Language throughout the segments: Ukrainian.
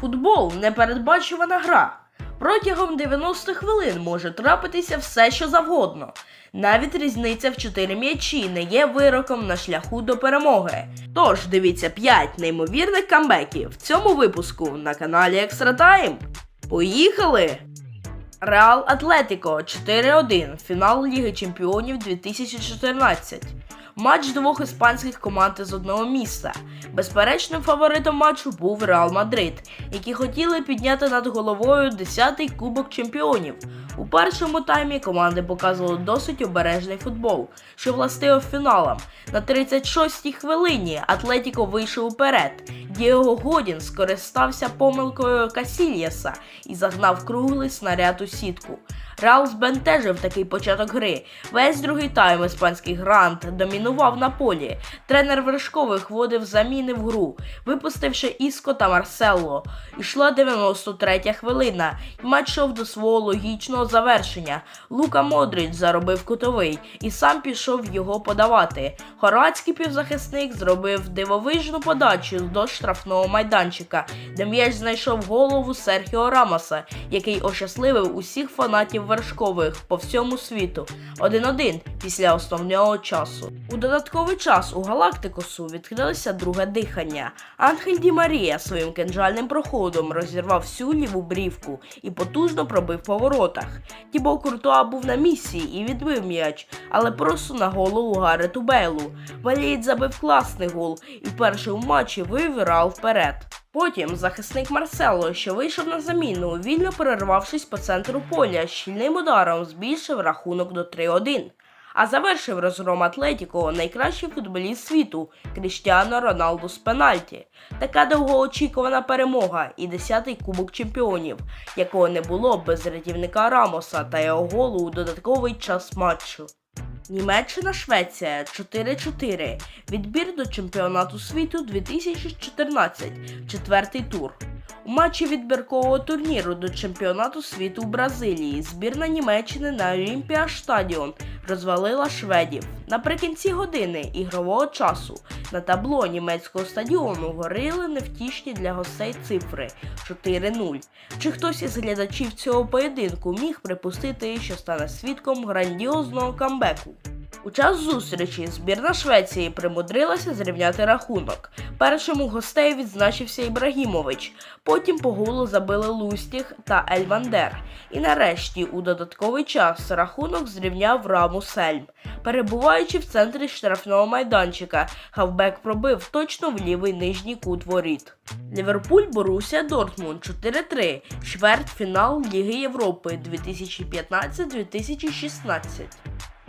Футбол непередбачувана гра. Протягом 90 хвилин може трапитися все, що завгодно. Навіть різниця в 4 м'ячі не є вироком на шляху до перемоги. Тож дивіться 5 неймовірних камбеків в цьому випуску на каналі Екстра Тайм. Поїхали! Реал Атлетіко 4-1. Фінал Ліги Чемпіонів 2014. Матч двох іспанських команд із одного міста. Безперечним фаворитом матчу був Реал Мадрид, які хотіли підняти над головою 10-й Кубок Чемпіонів. У першому таймі команди показували досить обережний футбол, що властив фіналам. На 36-й хвилині Атлетіко вийшов уперед. Дієго Годін скористався помилкою Касільєса і загнав круглий снаряд у сітку. Реал збентежив такий початок гри. Весь другий тайм іспанський грант домінував на полі. Тренер Вершкових вводив заміни в гру, випустивши Іско та Марселло. Ішла 93 хвилина, і матч йшов до свого логічного завершення. Лука Модрич заробив кутовий і сам пішов його подавати. Хорватський півзахисник зробив дивовижну подачу до штрафного майданчика, де м'яч знайшов голову Серхіо Рамоса, який ощасливив усіх фанатів вершкових по всьому світу. 1-1 після основного часу. У додатковий час у Галактикосу відкрилося друге дихання. Анхель Ді Марія своїм кинжальним проходом розірвав всю ліву брівку і потужно пробив по воротах. Тібо Куртуа був на місії і відбив м'яч, але просто на голову Гарету Бейлу. Валієць забив класний гол і перший у матчі вивів Реал вперед. Потім захисник Марсело, що вийшов на заміну, вільно перервавшись по центру поля, щільним ударом збільшив рахунок до 3-1. А завершив розгром Атлетіко найкращий футболіст світу Кріштіано Роналду з пенальті. Така довгоочікувана перемога і 10-й кубок чемпіонів, якого не було без рятівника Рамоса та його голу у додатковий час матчу. Німеччина Швеція 4-4. Відбір до чемпіонату світу 2014. Четвертий тур. У матчі відбіркового турніру до чемпіонату світу в Бразилії збірна Німеччини на Олімпіаштадіон розвалила шведів. Наприкінці години ігрового часу на табло німецького стадіону горіли невтішні для гостей цифри 4-0. Чи хтось із глядачів цього поєдинку міг припустити, що стане свідком грандіозного камбеку? У час зустрічі збірна Швеції примудрилася зрівняти рахунок. Першим у гостей відзначився Ібрагімович, потім по голу забили Лустіх та Ельмандер. І нарешті у додатковий час рахунок зрівняв Раму Сельм. Перебуваючи в центрі штрафного майданчика, хавбек пробив точно в лівий нижній кут воріт. Ліверпуль Борусія Дортмунд 4-3, чвертьфінал Ліги Європи 2015-2016.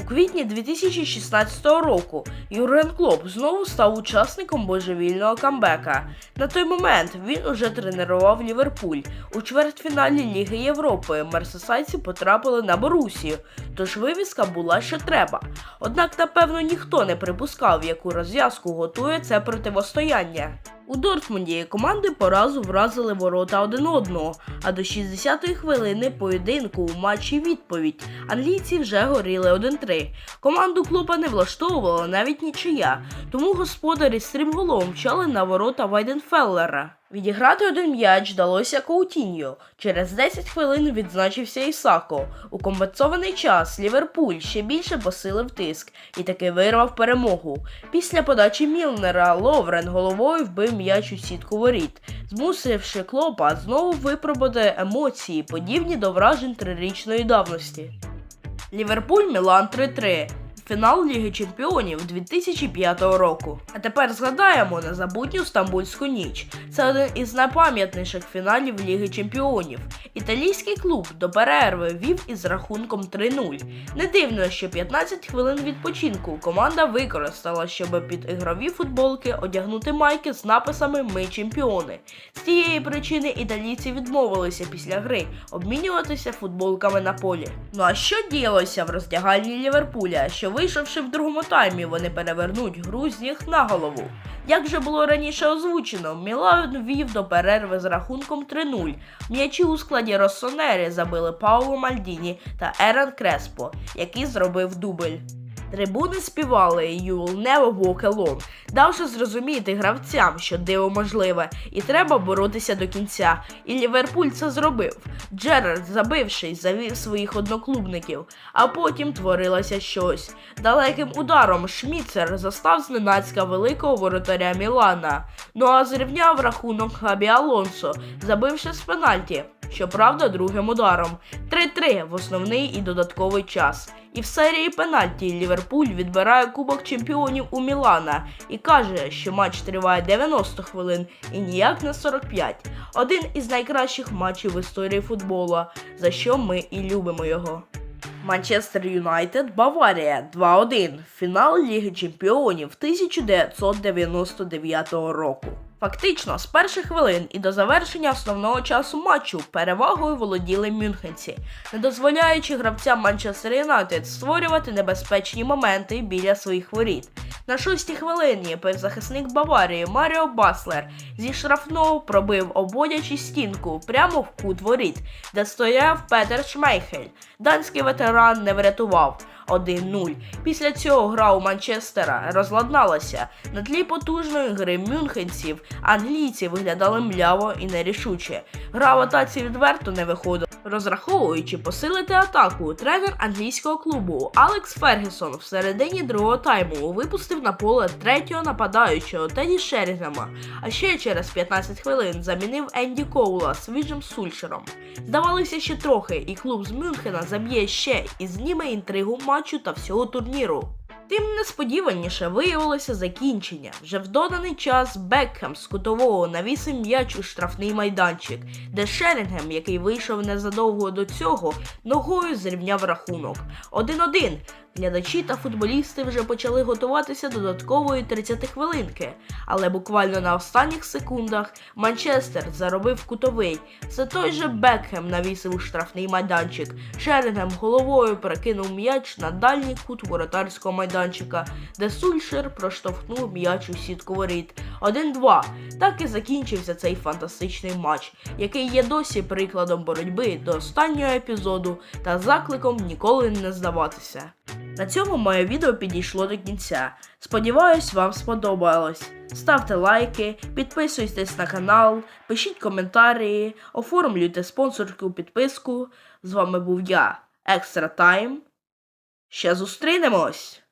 Квітні 2016 року Юрген Клоп знову став учасником божевільного камбека. На той момент він уже тренував Ліверпуль. У чвертьфіналі Ліги Європи мерсесайці потрапили на Борусію, тож вивіска була що треба. Однак, напевно, ніхто не припускав, яку розв'язку готує це противостояння. У Дортмунді команди по разу вразили ворота один одного, а до 60-ї хвилини поєдинку у матчі відповідь англійці вже горіли 1-3. Команду клопа не влаштовувала навіть нічия, тому господарі стрімголом мчали на ворота Вайденфеллера. Відіграти один м'яч вдалося Коутіньо. Через 10 хвилин відзначився Ісако. У компенсований час Ліверпуль ще більше посилив тиск і таки вирвав перемогу. Після подачі Мілнера Ловрен головою вбив м'яч у сітку воріт, змусивши клопа знову випробувати емоції, подібні до вражень трирічної давності. Ліверпуль Мілан 3-3. Фінал Ліги Чемпіонів 2005 року. А тепер згадаємо незабутню Стамбульську ніч. Це один із найпам'ятніших фіналів Ліги Чемпіонів. Італійський клуб до перерви вів із рахунком 3-0. Не дивно, що 15 хвилин відпочинку команда використала, щоб під ігрові футболки одягнути майки з написами Ми чемпіони. З цієї причини італійці відмовилися після гри обмінюватися футболками на полі. Ну а що діялося в роздягальні Ліверпуля, що вийшовши в другому таймі, вони перевернуть гру з ніг на голову. Як вже було раніше озвучено, Мілан вів до перерви з рахунком 3-0. М'ячі у складі Россонері забили Пауло Мальдіні та Еран Креспо, який зробив дубль. Трибуни співали «You will never walk alone», давши зрозуміти гравцям, що диво можливе, і треба боротися до кінця. І Ліверпуль це зробив. Джерард, забившись, завів своїх одноклубників, а потім творилося щось. Далеким ударом Шміцер застав зненацька великого воротаря Мілана. Ну а зрівняв рахунок Хабі Алонсо, забивши з пенальті. Щоправда, другим ударом. 3-3 в основний і додатковий час. І в серії пенальті Ліверпуль відбирає Кубок чемпіонів у Мілана і каже, що матч триває 90 хвилин і ніяк не 45. Один із найкращих матчів в історії футболу, за що ми і любимо його. Манчестер Юнайтед Баварія 2-1. Фінал Ліги Чемпіонів 1999 року. Фактично, з перших хвилин і до завершення основного часу матчу перевагою володіли мюнхенці, не дозволяючи гравцям Манчестер Юнайтед створювати небезпечні моменти біля своїх воріт. На шостій хвилині півзахисник Баварії Маріо Баслер зі штрафного пробив обводячи стінку прямо в кут воріт, де стояв Петер Шмейхель. Данський ветеран не врятував. 1-0. Після цього гра у Манчестера розладналася. На тлі потужної гри мюнхенців англійці виглядали мляво і нерішуче. Гра в атаці відверто не виходила. Розраховуючи посилити атаку, тренер англійського клубу Алекс Фергюсон в середині другого тайму випустив на поле третього нападаючого Теді Шерінгема, а ще через 15 хвилин замінив Енді Коула свіжим Сульшером. Здавалося ще трохи, і клуб з Мюнхена заб'є ще і зніме інтригу матчу та всього турніру. Тим несподіваніше виявилося закінчення. Вже в доданий час Бекхем з кутового навісив м'яч у штрафний майданчик, де Шерінгем, який вийшов незадовго до цього, ногою зрівняв рахунок. 1-1. Глядачі та футболісти вже почали готуватися до додаткової 30 хвилинки, але буквально на останніх секундах Манчестер заробив кутовий. Це той же Бекхем навісив штрафний майданчик. Шерінгем головою перекинув м'яч на дальній кут воротарського майданчика, де Сульшер проштовхнув м'яч у сітку воріт. 1-2. Так і закінчився цей фантастичний матч, який є досі прикладом боротьби до останнього епізоду та закликом ніколи не здаватися. На цьому моє відео підійшло до кінця. Сподіваюсь, вам сподобалось. Ставте лайки, підписуйтесь на канал, пишіть коментарі, оформлюйте спонсорську підписку. З вами був я, Екстра Тайм. Ще зустрінемось!